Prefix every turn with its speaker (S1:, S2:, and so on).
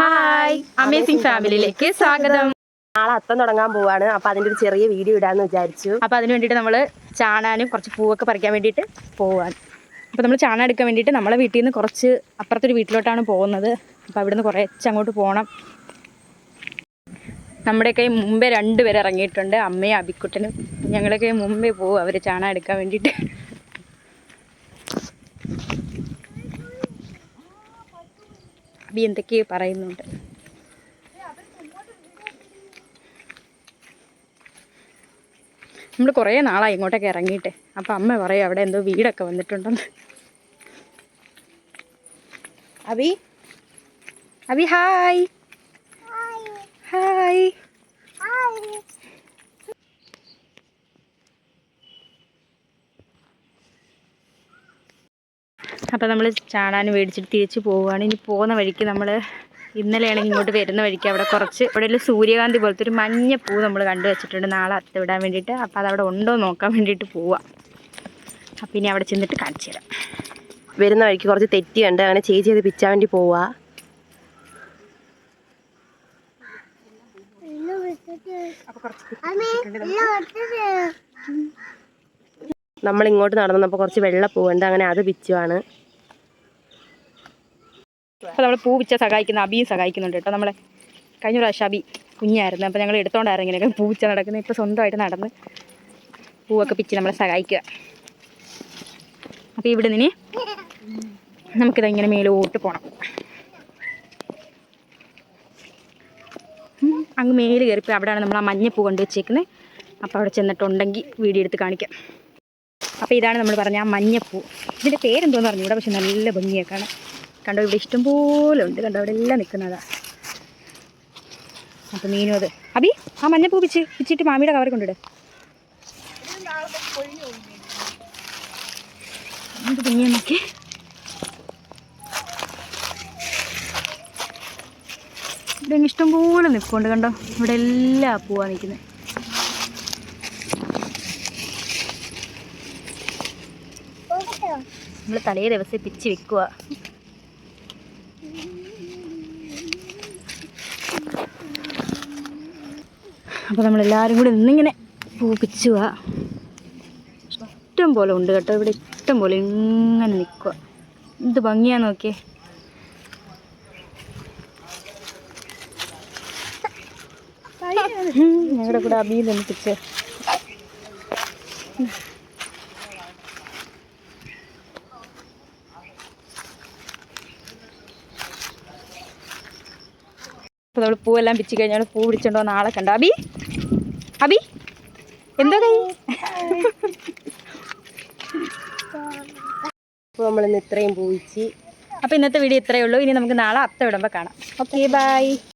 S1: Hi amazing ഫാമിലിയിലേക്ക് സ്വാഗതം.
S2: നാളെ അത്തം തുടങ്ങാൻ പോവാണ്. അപ്പൊ അതിന്റെ ഒരു ചെറിയ വീഡിയോ ഇടാന്ന് വിചാരിച്ചു.
S1: അപ്പൊ അതിന് വേണ്ടിയിട്ട് നമ്മൾ ചാണാനും കുറച്ച് പൂവൊക്കെ പറിക്കാൻ വേണ്ടിയിട്ട് പോവാൻ അപ്പോൾ നമ്മൾ ചാണ എടുക്കാൻ വേണ്ടിയിട്ട് നമ്മളെ വീട്ടിൽ നിന്ന് കുറച്ച് അപ്പുറത്തൊരു വീട്ടിലോട്ടാണ് പോകുന്നത്. അപ്പോൾ അവിടെ നിന്ന് കുറച്ച് അങ്ങോട്ട് പോകണം നമ്മുടെയൊക്കെ മുമ്പേ രണ്ടുപേരെ ഇറങ്ങിയിട്ടുണ്ട്. അമ്മയും അബിക്കുട്ടനും. ഞങ്ങളൊക്കെ മുമ്പേ പോകും അവർ ചാണ എടുക്കാൻ വേണ്ടിയിട്ട്. അബി എന്തൊക്കെയോ പറയുന്നുണ്ട്. നമ്മൾ കുറേ നാളായി ഇങ്ങോട്ടൊക്കെ ഇറങ്ങിയിട്ട്. അപ്പം അമ്മ പറയും അവിടെ എന്തോ വീടൊക്കെ വന്നിട്ടുണ്ടെന്ന്. അബി? അബി ഹായ്. ഹായ്. അപ്പോൾ നമ്മൾ ചാണാൻ മേടിച്ചിട്ട് തിരിച്ച് പോവുകയാണ് ഇനി പോകുന്ന വഴിക്ക് നമ്മൾ ഇന്നലെയാണെങ്കിൽ ഇങ്ങോട്ട് വരുന്ന വഴിക്ക് അവിടെ കുറച്ച് ഇവിടെ ഒരു സൂര്യകാന്തി പോലത്തെ ഒരു മഞ്ഞ പൂ നമ്മൾ കണ്ടു വെച്ചിട്ടുണ്ട്. നാളെ അത്ത വിടാൻ വേണ്ടിയിട്ട്. അപ്പോൾ അതവിടെ ഉണ്ടോ എന്ന് നോക്കാൻ വേണ്ടിയിട്ട് പോവാം. അപ്പം ഇനി അവിടെ ചെന്നിട്ട് കാണിച്ചു തരാം.
S2: വരുന്ന വഴിക്ക് കുറച്ച് തെറ്റിയുണ്ട്. അങ്ങനെ ചേച്ചി അത് പിച്ചാൻ വേണ്ടി പോവാ. നമ്മൾ ഇങ്ങോട്ട് നടന്നപ്പോൾ കുറച്ച് വെള്ള പൂവുണ്ട് അങ്ങനെ അത് പിച്ചുവാണ്
S1: അപ്പോൾ നമ്മൾ പൂ പിച്ച സഹായിക്കുന്ന അബിയും സഹായിക്കുന്നുണ്ട് കേട്ടോ. നമ്മളെ കഴിഞ്ഞ പ്രാവശ്യം അബി കുഞ്ഞായിരുന്നു. അപ്പോൾ ഞങ്ങൾ എടുത്തോണ്ടായിരുന്നു ഇങ്ങനെയൊക്കെ പൂ പിച്ച നടക്കുന്നത് ഇപ്പോൾ സ്വന്തമായിട്ട് നടന്ന് പൂവൊക്കെ പിച്ച് നമ്മളെ സഹായിക്കുക. അപ്പോൾ ഇവിടെ നിന്ന് നമുക്കിത് ഇങ്ങനെ മേലോട്ട് പോകണം അങ്ങ് മേൽ കയറിപ്പോയി. അവിടെയാണ് നമ്മൾ ആ മഞ്ഞപ്പൂ കൊണ്ട് വെച്ചേക്കുന്നത് അപ്പോൾ അവിടെ ചെന്നിട്ടുണ്ടെങ്കിൽ വീഡിയോ എടുത്ത് കാണിക്കാം. അപ്പോൾ ഇതാണ് നമ്മൾ പറഞ്ഞ മഞ്ഞപ്പൂ. ഇതിന്റെ പേരെന്തോന്ന് പറഞ്ഞു ഇവിടെ പക്ഷെ നല്ല ഭംഗിയൊക്കെയാണ് കണ്ടോ ഇവിടെ ഇഷ്ടംപോലെ ഉണ്ട്. കണ്ടോ അവിടെ എല്ലാം നിൽക്കുന്നതാണ് അപ്പോൾ മീനും അത്. അബി ആ മഞ്ഞപ്പൂ പിച്ച് പിച്ചിട്ട് മാമിയുടെ കവർ കൊണ്ടിട്. എന്ത് ഭംഗിയെന്നൊക്കെ. ഇവിടെ ഇഷ്ടംപോലെ നിൽപ്പുണ്ട് കണ്ടോ. ഇവിടെ എല്ലാ പൂവാ നിൽക്കുന്നത് നമ്മൾ തലേ ദിവസം പിച്ച് വെക്കുക അപ്പോൾ നമ്മളെല്ലാവരും കൂടി നിന്നിങ്ങനെ പൂ പിച്ചുക ഇഷ്ടം പോലെ ഉണ്ട് കേട്ടോ. ഇവിടെ ഇഷ്ടം പോലെ ഇങ്ങനെ നിൽക്കുക എന്ത് ഭംഗിയാ നോക്കിയേ. ഞങ്ങളുടെ കൂടെ അബിയിലൊന്ന് പിച്ച്. അപ്പോൾ നമ്മൾ പൂവെല്ലാം പിച്ച് കഴിഞ്ഞാൽ പൂ പിടിച്ചോണ്ടോ നാളെ കണ്ട. അബി? അബി? എന്താ കൈ?
S2: അപ്പോൾ നമ്മളിന്ന് ഇത്രയും പൂവിച്ച്.
S1: അപ്പോൾ ഇന്നത്തെ വീഡിയോ ഇത്രയേ ഉള്ളൂ. ഇനി നമുക്ക് നാളെ അത്ത വിടുമ്പോൾ കാണാം. Okay bye